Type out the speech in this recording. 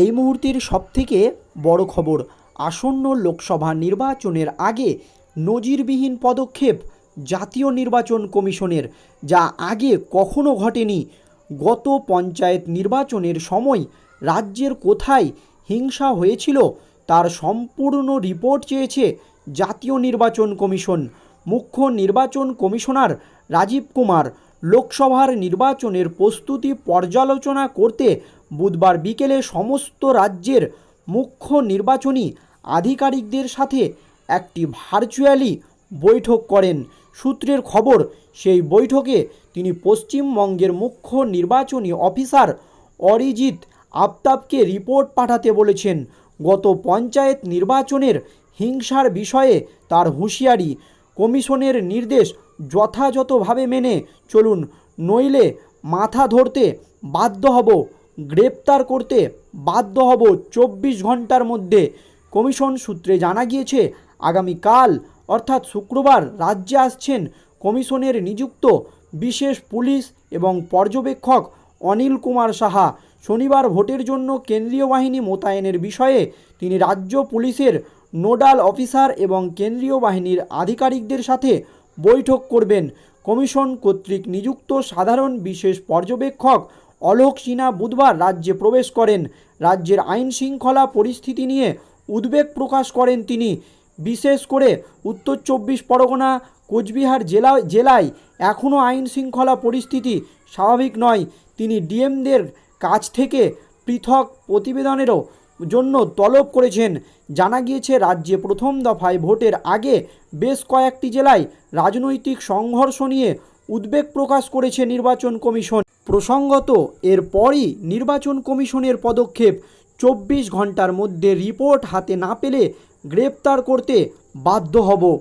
এই মুহূর্তের সবথেকে বড় খবর, আসন্ন লোকসভা নির্বাচনের আগে নজিরবিহীন পদক্ষেপ জাতীয় নির্বাচন কমিশনের, যা আগে কখনো ঘটেনি। গত পঞ্চায়েত নির্বাচনের সময় রাজ্যের কোথায় হিংসা হয়েছিল, তার সম্পূর্ণ রিপোর্ট চেয়েছে জাতীয় নির্বাচন কমিশন। মুখ্য নির্বাচন কমিশনার রাজীব কুমার, লোকসভার নির্বাচনের প্রস্তুতি পর্যালোচনা করতে বুধবার বিকেলে সমস্ত রাজ্যের মুখ্য নির্বাচনী আধিকারিকদের সাথে একটি ভার্চুয়ালি বৈঠক করেন। সূত্রের খবর, সেই বৈঠকে তিনি পশ্চিমবঙ্গের মুখ্য নির্বাচনী অফিসার অরিজিৎ আফতাবকে রিপোর্ট পাঠাতে বলেছেন। গত পঞ্চায়েত নির্বাচনের হিংসার বিষয়ে তার হুঁশিয়ারি। কমিশনের নির্দেশ যথাযথভাবে মেনে চলুন, নইলে মাথা ধরতে বাধ্য হব গ্রেপ্তার করতে বাধ্য হব চব্বিশ ঘণ্টার মধ্যে, কমিশন সূত্রে জানা গিয়েছে, আগামীকাল, অর্থাৎ শুক্রবার, রাজ্যে আসছেন কমিশনের নিযুক্ত বিশেষ পুলিশ এবং পর্যবেক্ষক অনিল কুমার সাহা। শনিবার ভোটের জন্য কেন্দ্রীয় বাহিনী মোতায়েনের বিষয়ে তিনি রাজ্য পুলিশের নোডাল অফিসার এবং কেন্দ্রীয় বাহিনীর আধিকারিকদের সাথে বৈঠক করবেন। কমিশন কর্তৃক নিযুক্ত সাধারণ বিশেষ পর্যবেক্ষক অলোক সিনহা বুধবার রাজ্যে প্রবেশ করেন। রাজ্যের আইন শৃঙ্খলা পরিস্থিতি নিয়ে উদ্বেগ প্রকাশ করেন তিনি। বিশেষ করে উত্তর চব্বিশ পরগনা, কোচবিহার জেলা, জেলায় এখনও আইন শৃঙ্খলা পরিস্থিতি স্বাভাবিক নয়। তিনি ডিএমদের কাছ থেকে পৃথক প্রতিবেদনেরও জন্য তলব করেছেন। জানা গিয়েছে, রাজ্যে প্রথম দফায় ভোটের আগে বেশ কয়েকটি জেলায় রাজনৈতিক সংঘর্ষ নিয়ে উদ্বেগ প্রকাশ করেছে নির্বাচন কমিশন। প্রসঙ্গত, এরপরই নির্বাচন কমিশনের পদক্ষেপ চব্বিশ ঘণ্টার মধ্যে রিপোর্ট হাতে না পেলে গ্রেপ্তার করতে বাধ্য হব।